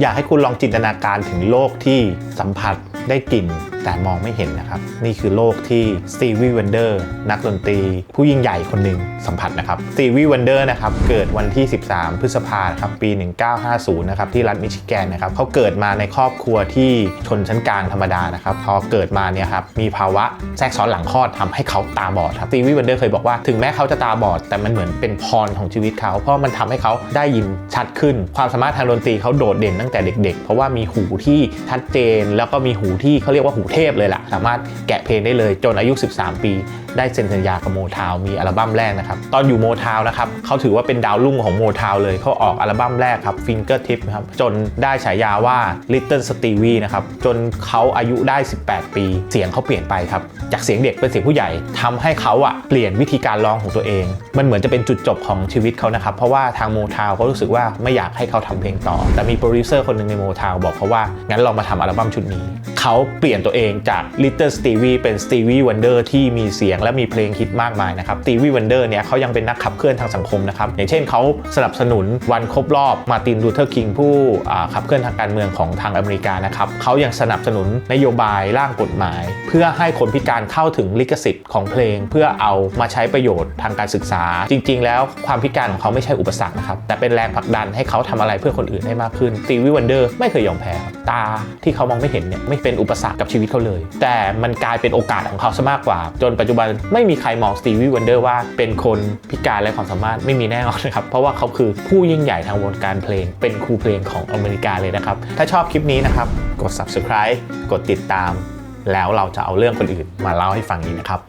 อยากให้คุณลองจินตนาการถึงโลกที่สัมผัสได้กลิ่น แต่มองไม่เห็นนะครับ นี่คือโลกที่สตีวีวันเดอร์นักดนตรี ผู้ยิ่งใหญ่คนหนึ่งสัมผัสนะครับสตีวีวันเดอร์นะครับเกิดวันที่ 13 พฤษภาคมครับปี 1950 นะครับที่รัฐมิชิแกนนะครับเขาเกิดมาในครอบครัวที่ชนชั้นกลางธรรมดานะครับพอเกิดมาเนี่ยครับมีภาวะแทรกซ้อนหลังคลอดทำให้เขาตาบอดครับสตีวีวันเดอร์เคยบอกว่าถึงแม้เขาจะตาบอด แต่มันเหมือนเป็นพรของชีวิตเขา เพราะมันทำให้เขาได้ยินชัดขึ้น ความสามารถทางดนตรีเขาโดดเด่นตั้งแต่เด็ก ๆ เพราะว่ามีหูที่ชัดเจน แล้วก็มีหูที่เขาเรียกว่าหูเทพเลยล่ะ สามารถแกะเพลงได้เลยจนอายุ 13 ปี ได้เซ็นสัญญากับโมทาวมีอัลบั้มแรกนะครับ ตอนอยู่โมทาวนะครับเขาถือว่าเป็นดาวรุ่งของโมทาวเลยเขาออกอัลบั้มแรกครับ Finger Tip นะครับจนได้ฉายาว่า Little Stevie นะครับจนเขาอายุได้ 18 ปี เสียงเขาเปลี่ยนไปครับจากเสียงเด็กเป็นเสียงผู้ใหญ่ทำให้เขาอะเปลี่ยนวิธีการร้องของตัวเอง มันเหมือนจะเป็นจุดจบของชีวิตเขานะครับเพราะว่าทางโมทาวเขารู้สึกว่าไม่อยากให้เขาทำเพลงต่อ แต่มีโปรดิวเซอร์คนหนึ่งในโมทาวบอกเขาว่างั้นลองมาทำอัลบั้มชุดนี้ เขาเปลี่ยนตัวเองจาก Little Stevie เป็น Stevie Wonder ที่มีเสียงและมีเพลงฮิตมากมายนะครับ Stevie Wonder เนี่ยเขายังเป็นนักขับเคลื่อนทางสังคมนะครับ อย่างเช่นเขาสนับสนุนวันครบรอบมาตินลูเทอร์คิงผู้ขับเคลื่อนทางการเมืองของทางอเมริกานะครับเขายังสนับสนุนนโยบายร่างกฎหมาย เพื่อให้คนพิการเข้าถึงลิขสิทธิ์ของเพลง เพื่อเอามาใช้ประโยชน์ทางการศึกษา จริง ๆ แล้วความพิการของเขาไม่ใช่อุปสรรคนะครับแต่เป็นแรงผลักดันให้เขาทำอะไรเพื่อคนอื่นได้มากขึ้น Stevie Wonder ไม่เคยยอมแพ้ครับตาที่เขามองไม่เห็นเนี่ยไม่เป็นอุปสรรคกับชีวิตเขาเลย แต่มันกลายเป็นโอกาสของเขาซะมากกว่า จนปัจจุบันไม่มีใครมองสตีวีวันเดอร์ว่าเป็นคนพิการและความสามารถไม่มีแน่นอนนะครับ เพราะว่าเขาคือผู้ยิ่งใหญ่ทางวงการเพลง เป็นครูเพลงของอเมริกาเลยนะครับ ถ้าชอบคลิปนี้นะครับ กด subscribe กดติดตาม แล้วเราจะเอาเรื่องคนอื่นมาเล่าให้ฟังอีกนะครับ